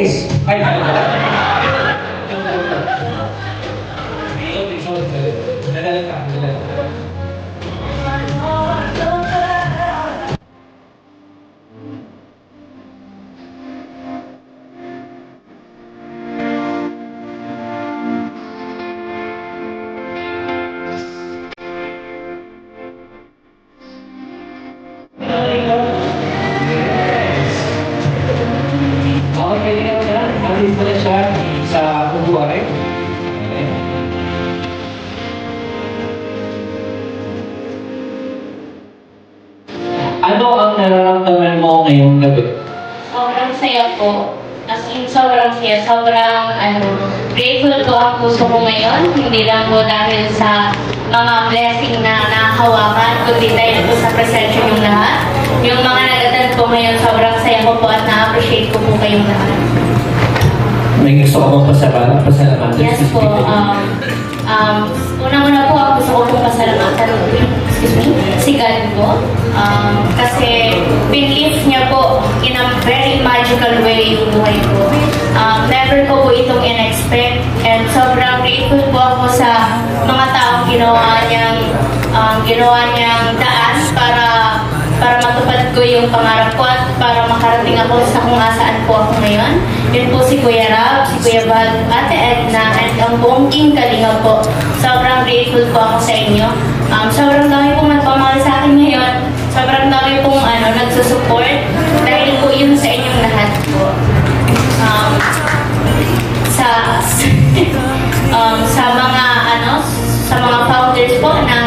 isso. Aí. Na. Alis na siya sa ubuhay. Okay. Ano ang nararamdaman mo ngayong gabi? Sobrang saya po. As in, sobrang saya. Sobrang, ano, grateful po ang puso ko ngayon. Hindi lang po dahil sa mga blessing na nakahawakan, kundi dahil po sa presensya yung lahat. Yung mga nag-attend po ngayon, sobrang saya ko po at na-appreciate ko po kayong lahat. May gusto ko mong pasalamat, pasalamatan Yes po. Um, um, Unang-una po, ang gusto ko pong pasalamatan, excuse me, si God po. Um, kasi belief niya po in a very magical way yung buhay ko. Um, never ko po itong in-expect and sobrang grateful po ako sa mga taong ginawa niyang um, ginawa niyang daan para para matupad ko yung pangarap ko at para makarating ako sa kung asaan po ako ngayon. Yun po si Kuya si Kuya Bal, Ate Edna, and ang buong Team Kalinga po. Sobrang grateful po ako sa inyo. Um, sobrang dami pong nagpamahal sa akin ngayon. Sobrang dami pong ano, nagsusupport. Dahil po yun sa inyong lahat po. Um, sa um, sa mga ano sa mga founders po ng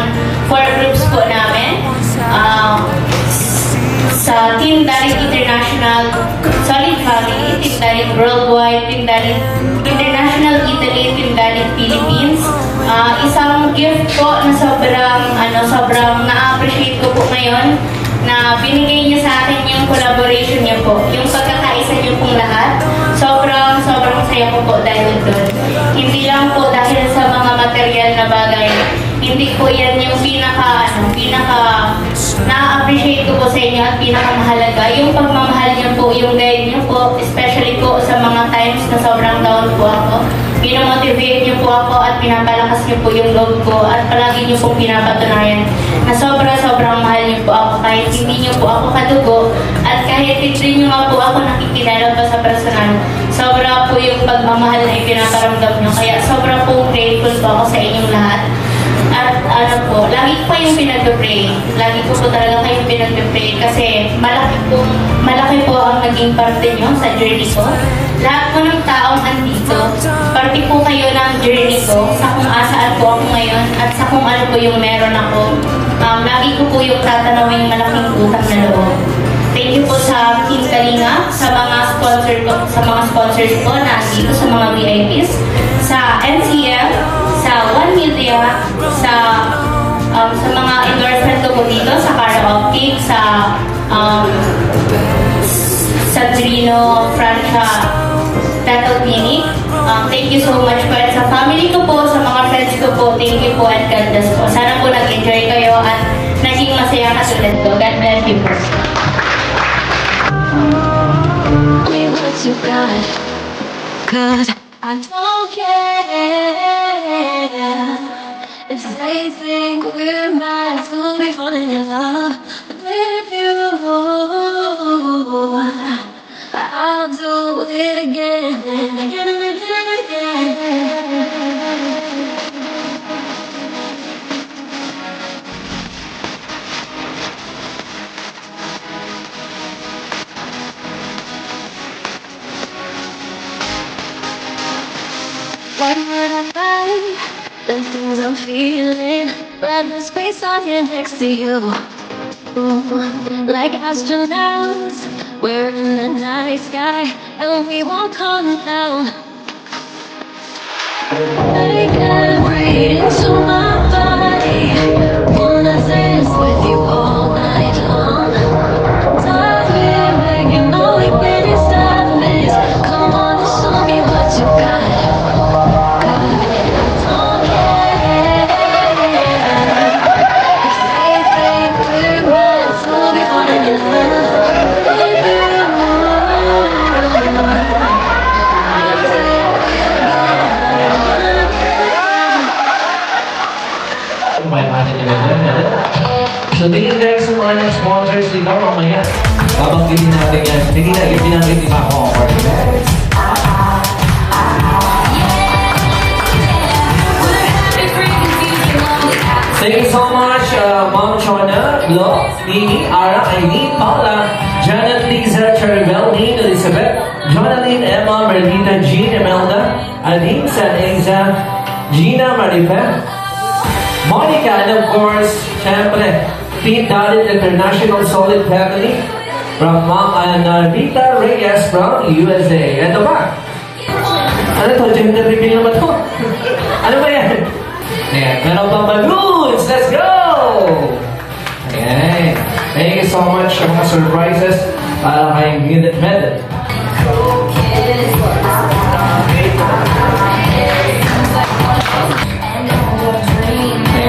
four groups po namin um, sa Team Dalit International Solid Team Dalit Worldwide, Team Dalit International Italy, Team Dalit Philippines. Ah, isang gift po na sobrang ano sobrang na-appreciate ko po ngayon na binigay niya sa akin yung collaboration niya po, yung pagkakaisa niyo pong lahat. Sobrang, sobrang saya ko po dahil doon. Hindi lang po dahil sa mga material na bagay, hindi po yan yung pinaka, ano, pinaka, na-appreciate ko po sa inyo at pinakamahalaga. Yung pagmamahal niyo po, yung guide niyo po, especially po sa mga times na sobrang down po ako. Pinamotivate niyo po ako at pinapalakas niyo po yung loob ko at palagi niyo pong pinapatunayan na sobra-sobrang mahal niyo po ako kahit hindi niyo po ako kadugo at kahit hindi niyo nga po ako nakikilala pa sa personal. Sobra po yung pagmamahal na ipinaparamdam niyo. Kaya sobra po grateful po ako sa inyong lahat. At ano po, lagi ko kayong pinag-pray. Lagi ko po talaga kayong pinag-pray kasi malaki po, malaki po ang naging parte nyo sa journey ko. Lahat po ng taong andito, parte po kayo ng journey ko sa kung asaan po ako ngayon at sa kung ano po yung meron ako. Um, lagi ko po yung tatanawing malaking utang na loob. Thank you po sa Team Kalinga, sa mga sponsor ko, sa mga sponsors ko na dito sa mga VIPs, sa One Media, sa um, sa mga endorsement ko dito, sa Cara Optic, sa um, sa Trino Francia Dental Clinic. Um, thank you so much po. At sa family ko po, sa mga friends ko po, thank you po at God bless po. Sana po nag-enjoy kayo at naging masaya katulad ko. God bless you po. me what you got. Cause I don't care if they think we're mad to be falling in The things I'm feeling, the space on here next to you. Ooh, like astronauts, we're in the night sky, and we won't come down. I into my Thank you so much, uh, Mom Chona, Lo, Nini, Ara, Aileen, Paula, Janet, Lisa, Cheribel, Dean, Elizabeth, Jonalyn, Emma, Marlita, Jean, Imelda, Aline, San Eza, Gina, Marife, Monica, and of course, syempre, Pete Dalit International Solid Family from Mom and uh, Rita Reyes from USA. Ito ba? Ano to? Gender reveal naman to? ano ba yan? Ayan, meron pang balloons! Let's go! Ayan. Thank you so much sa mga surprises para kay Gidit Medal.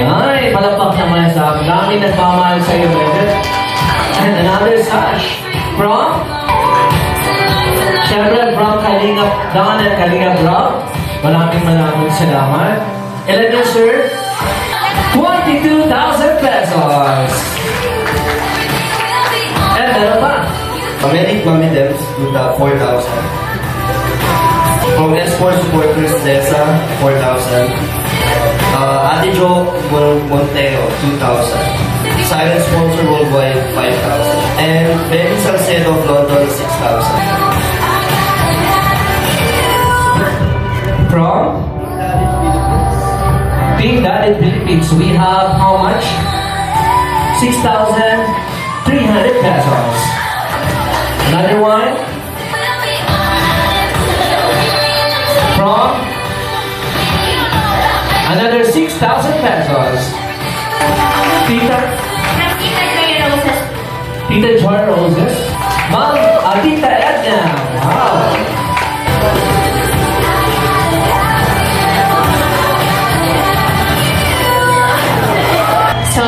Ayan, palapag naman sa. Dami nagmamahal sa iyo, Medal. And another sash from Siyempre, from Kalinga Don and Kalinga Rob, maraming maraming salamat. Ilan yun, sir? 22,000 pesos! And meron pa. Pamedic Mami Dems, Duta, 4,000. From Export Supporters, Desa, 4,000. Uh, Ate Jo Mon- Monteo, 2,000. Silent Sponsor Worldwide, 5,000. And Benny Salcedo of London, 6,000. From Team Daddy Philippines, we have how much? 6,300 pesos. Another one from another 6,000 pesos. Tita. Tita Joy Roses. Ma'am, Tita Edna. Wow. So,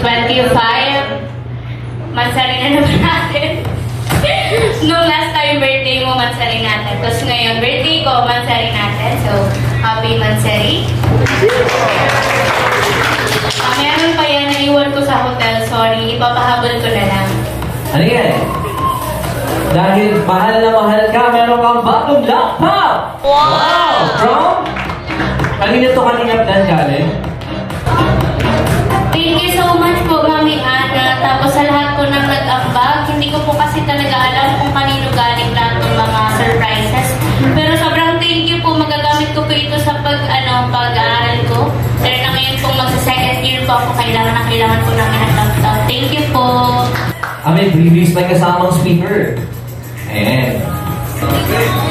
25. Mansari na naman natin. Nung last time birthday mo, mansari natin. Tapos ngayon, birthday ko, mansari natin. So, happy mansari. Meron pa yan, naiwan ko sa hotel. Sorry, ipapahabol ko na. Ano yan? Dahil mahal na mahal ka, meron kang bagong laptop! Wow! From? Kanina to kanina dan galing? Thank you so much po, Mami Ana. Tapos sa lahat po ng nag-ambag, hindi ko po kasi talaga alam kung kanino galing lahat ng mga surprises. Pero sobrang thank you po. Magagamit ko po ito sa pag, ano, pag-aaral ko. Pero na ngayon po magsa-second year po ako. Kailangan na kailangan po namin ng laptop. Thank you po. May previous may kasamang speaker. Ayan.